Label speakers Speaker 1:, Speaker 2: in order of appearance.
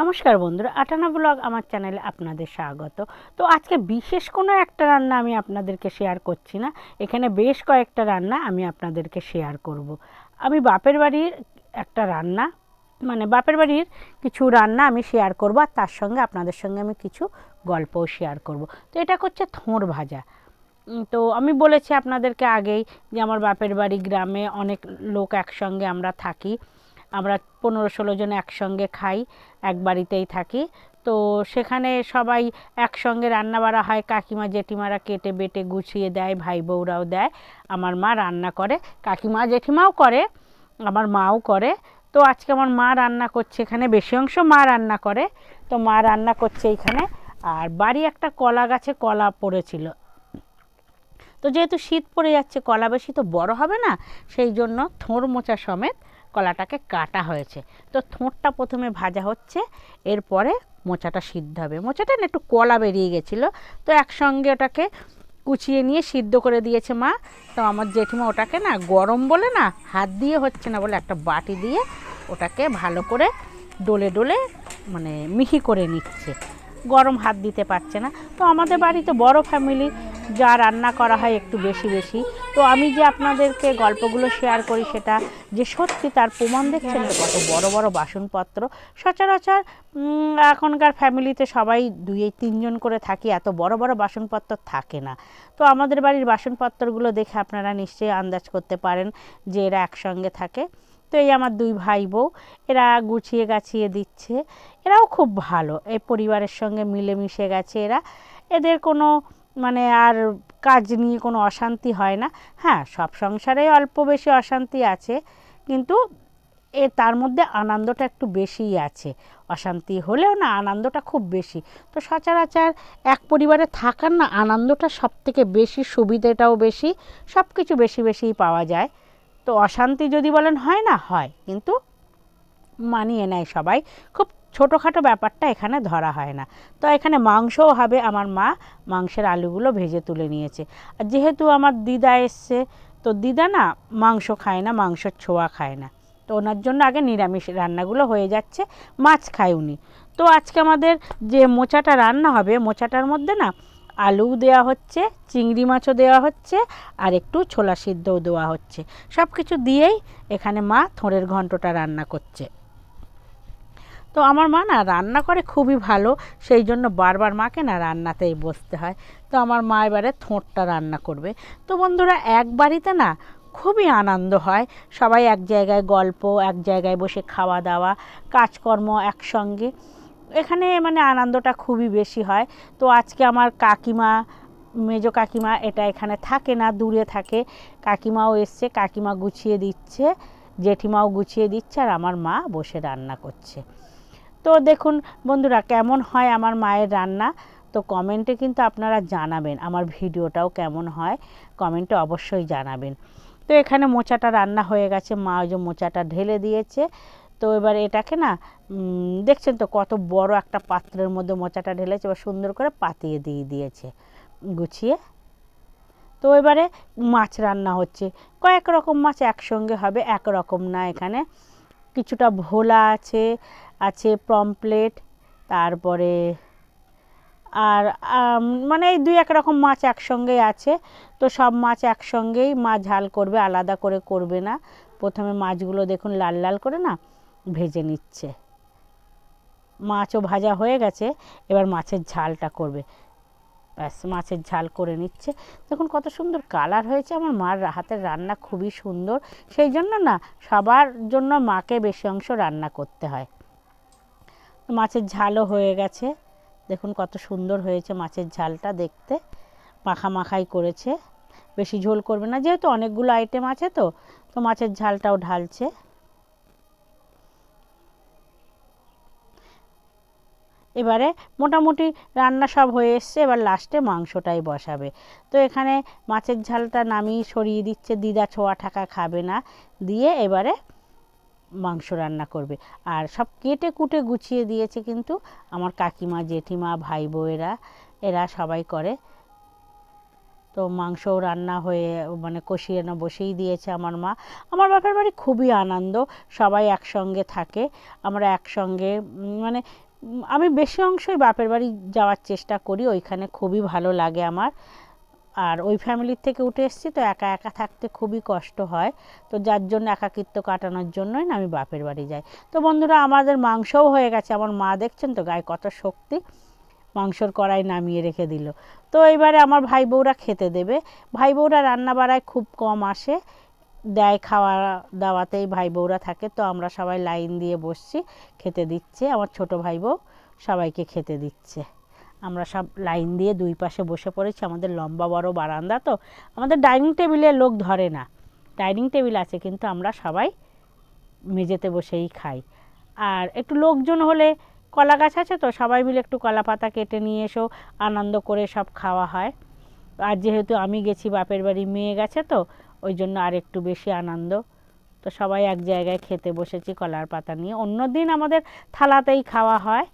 Speaker 1: নমস্কার বন্ধুরা, আটানা ব্লগ আমার চ্যানেলে আপনাদের স্বাগত। তো আজকে বিশেষ কোনো একটা রান্না আমি আপনাদেরকে শেয়ার করছি না, এখানে বেশ কয়েকটা রান্না আমি আপনাদেরকে শেয়ার করব। আমি বাপের বাড়ির একটা রান্না মানে বাপের বাড়ির কিছু রান্না আমি শেয়ার করব আর তার সঙ্গে আপনাদের সঙ্গে আমি কিছু গল্পও শেয়ার করব। তো এটা করছে থোঁড় ভাজা। তো আমি বলেছি আপনাদেরকে আগেই যে আমার বাপের বাড়ি গ্রামে অনেক লোক একসঙ্গে আমরা থাকি। আমরা পনেরো ষোলো জন একসঙ্গে খাই, এক বাড়িতেই থাকি। তো সেখানে সবাই একসঙ্গে রান্না বাড়া হয়, কাকিমা জেঠিমারা কেটে বেটে গুছিয়ে দেয় ভাই বউরাও দেয়। আমার মা রান্না করে, কাকিমা জেঠিমাও করে, আমার মাও করে। তো আজকে আমার মা রান্না করছে এখানে বেশি অংশ মা রান্না করে। তো মা রান্না করছে এইখানে আর বাড়ি একটা কলা গাছে কলা পড়েছিল। তো যেহেতু শীত পড়ে যাচ্ছে, কলা বেশি তো বড় হবে না, সেই জন্য থোঁড় মোচা সমেত কলাটাকে কাটা হয়েছে। তো থোঁড়টা প্রথমে ভাজা হচ্ছে, এরপরে মোচাটা সিদ্ধ হবে। মোচাটা না একটু কলা বেরিয়ে গেছিল, তো একসঙ্গে ওটাকে কুচিয়ে নিয়ে সিদ্ধ করে দিয়েছে মা। তো আমার জেঠিমা ওটাকে না গরম বলে না, হাত দিয়ে হচ্ছে না বলে একটা বাটি দিয়ে ওটাকে ভালো করে ডলে ডলে মানে মিহি করে নিচ্ছে। গরম হাত দিতে পারছে না। তো আমাদের বাড়িতে বড় ফ্যামিলি, যা রান্না করা হয় একটু বেশি বেশি। তো আমি যে আপনাদেরকে গল্পগুলো শেয়ার করি সেটা যে সত্যি তার প্রমাণ দেখছেন তো কত বড় বড় বাসনপত্র। সচরাচর এখনকার ফ্যামিলিতে সবাই দুই তিনজন করে থাকি, এত বড় বড় বাসনপত্র থাকে না। তো আমাদের বাড়ির বাসনপত্রগুলো দেখে আপনারা নিশ্চয়ই আন্দাজ করতে পারেন যে এরা একসঙ্গে থাকে। তো এই আমার দুই ভাই বউ এরা গুছিয়ে গাছিয়ে দিচ্ছে। এরাও খুব ভালো এই পরিবারের সঙ্গে মিলেমিশে গেছে এরা। এদের কোনো মানে আর কাজ নিয়ে কোনো অশান্তি হয় না। হ্যাঁ সব সংসারে অল্প বেশি অশান্তি আছে, কিন্তু এ তার মধ্যে আনন্দটা একটু বেশিই আছে। অশান্তি হলেও না আনন্দটা খুব বেশি। তো সচরাচর এক পরিবারে থাকার না আনন্দটা সব থেকে বেশি, সুবিধেটাও বেশি সব কিছু বেশি বেশিই পাওয়া যায়। তো অশান্তি যদি বলেন হয় না, হয়। কিন্তু মানিয়ে নেয় সবাই। খুব ছোটোখাটো ব্যাপারটা এখানে ধরা হয় না। তো এখানে মাংসও হবে, আমার মা মাংসের আলুগুলো ভেজে তুলে নিয়েছে। আর যেহেতু আমার দিদা এসছে, তো দিদা না মাংস খায় না, মাংসের ছোঁয়া খায় না। তো ওনার জন্য আগে নিরামিষ রান্নাগুলো হয়ে যাচ্ছে, মাছ খায় উনি। তো আজকে আমাদের যে মোচাটা রান্না হবে, মোচাটার মধ্যে না আলু দেওয়া হচ্ছে, চিংড়ি মাছও দেওয়া হচ্ছে, আর একটু ছোলা সিদ্ধও দেওয়া হচ্ছে। সব কিছু দিয়েই এখানে মা থোঁড়ের ঘন্টটা রান্না করছে। তো আমার মা না রান্না করে খুবই ভালো সেই জন্য বারবার মাকে না রান্নাতেই বসতে হয়। তো আমার মা এবারে থোঁটটা রান্না করবে। তো বন্ধুরা, এক বাড়িতে না খুবই আনন্দ হয়। সবাই এক জায়গায় গল্প, এক জায়গায় বসে খাওয়া দাওয়া কাজকর্ম একসঙ্গে। এখানে মানে আনন্দটা খুবই বেশি হয়। তো আজকে আমার কাকিমা, মেজো কাকিমা এটা এখানে থাকে না, দূরে থাকে। কাকিমাও এসছে, কাকিমা গুছিয়ে দিচ্ছে, জেঠিমাও গুছিয়ে দিচ্ছে আর আমার মা বসে রান্না করছে। তো দেখুন বন্ধুরা কেমন হয় আমার মায়ের রান্না? তো কমেন্টে কিন্তু আপনারা জানাবেন আমার ভিডিওটাও কেমন হয় কমেন্টে অবশ্যই জানাবেন। তো এখানে মোচাটা রান্না হয়ে গেছে, মা ওই যে মোচাটা ঢেলে দিয়েছে। তো এবার এটাকে না দেখছেন তো কত বড় একটা পাত্রের মধ্যে মোচাটা ঢেলেছে, এবার সুন্দর করে পাতিয়ে দিয়ে দিয়েছে, গুছিয়ে। তো এবারে মাছ রান্না হচ্ছে, কয়েক রকম মাছ একসঙ্গে হবে এক রকম না এখানে। কিছুটা ভোলা আছে আছে পমপ্লেট তারপরে আর মানে এই দুই এক রকম মাছ একসঙ্গেই আছে। তো সব মাছ একসঙ্গেই মা ঝাল করবে, আলাদা করে করবে না। প্রথমে মাছগুলো দেখুন লাল লাল করে না ভেজে নিচ্ছে। মাছও ভাজা হয়ে গেছে, এবার মাছের ঝালটা করবে। ব্যাস, মাছের ঝাল করে নিচ্ছে। দেখুন কত সুন্দর কালার হয়েছে, আমার মার হাতের রান্না খুবই সুন্দর। সেই জন্য না, সবার জন্য মাকে বেশি অংশ রান্না করতে হয়। মাছের ঝালও হয়ে গেছে। দেখুন কত সুন্দর হয়েছে মাছের ঝালটা দেখতে। মাখা মাখাই করেছে। বেশি ঝোল করবে না, যেহেতু অনেকগুলো আইটেম আছে তো তো মাছের ঝালটাও ঢালছে। এবারে মোটামুটি রান্না সব হয়ে এসছে, এবার লাস্টে মাংসটাই বসাবে। তো এখানে মাছের ঝালটা নামিয়ে সরিয়ে দিচ্ছে, দিদা ছোঁয়া ঠাকা খাবে না। দিয়ে এবারে মাংস রান্না করবে। আর সব কেটে কুটে গুছিয়ে দিয়েছে কিন্তু আমার কাকিমা, জেঠিমা, ভাই বউয়েরা এরা সবাই করে। তো মাংস রান্না হয়ে মানে কষিয়ে না বসেই দিয়েছে আমার মা। আমার বাপের বাড়ি খুবই আনন্দ, সবাই একসঙ্গে থাকে। আমরা একসঙ্গে মানে আমি বেশি অংশই বাপের বাড়ি যাওয়ার চেষ্টা করি, ওইখানে খুবই ভালো লাগে আমার। আর ওই ফ্যামিলির থেকে উঠে এসেছি, তো একা একা থাকতে খুবই কষ্ট হয়। তো যার জন্য একাকিত্ব কাটানোর জন্যই না আমি বাপের বাড়ি যাই। তো বন্ধুরা, আমাদের মাংসও হয়ে গেছে। আমার মা দেখছেন তো, গায়ে কত শক্তি। মাংসর কড়াই নামিয়ে রেখে দিল। তো এবারে আমার ভাই বউরা খেতে দেবে। ভাই বউরা রান্না বাড়ায় খুব কম আসে। দেয় খাওয়া দাওয়াতেই ভাই বউরা থাকে। তো আমরা সবাই লাইন দিয়ে বসছি, খেতে দিচ্ছে। আমার ছোট ভাই বউ সবাইকে খেতে দিচ্ছে। আমরা সব লাইন দিয়ে দুই পাশে বসে পড়েছি, আমাদের লম্বা বড় বারান্দা তো, আমাদের ডাইনিং টেবিলে লোক ধরে না। ডাইনিং টেবিল আছে, কিন্তু আমরা সবাই মেঝেতে বসেই খাই। আর একটু লোকজন হলে কলা গাছ আছে তো, সবাই মিলে একটু কলা পাতা কেটে নিয়ে এসো, আনন্দ করে সব খাওয়া হয়। আর যেহেতু আমি গেছি, বাপের বাড়ি মেয়ে গেছে তো, ওই জন্য আর একটু বেশি আনন্দ। তো সবাই এক জায়গায় খেতে বসেছি কলার পাতা নিয়ে। অন্য দিন আমাদের থালাতেই খাওয়া হয়।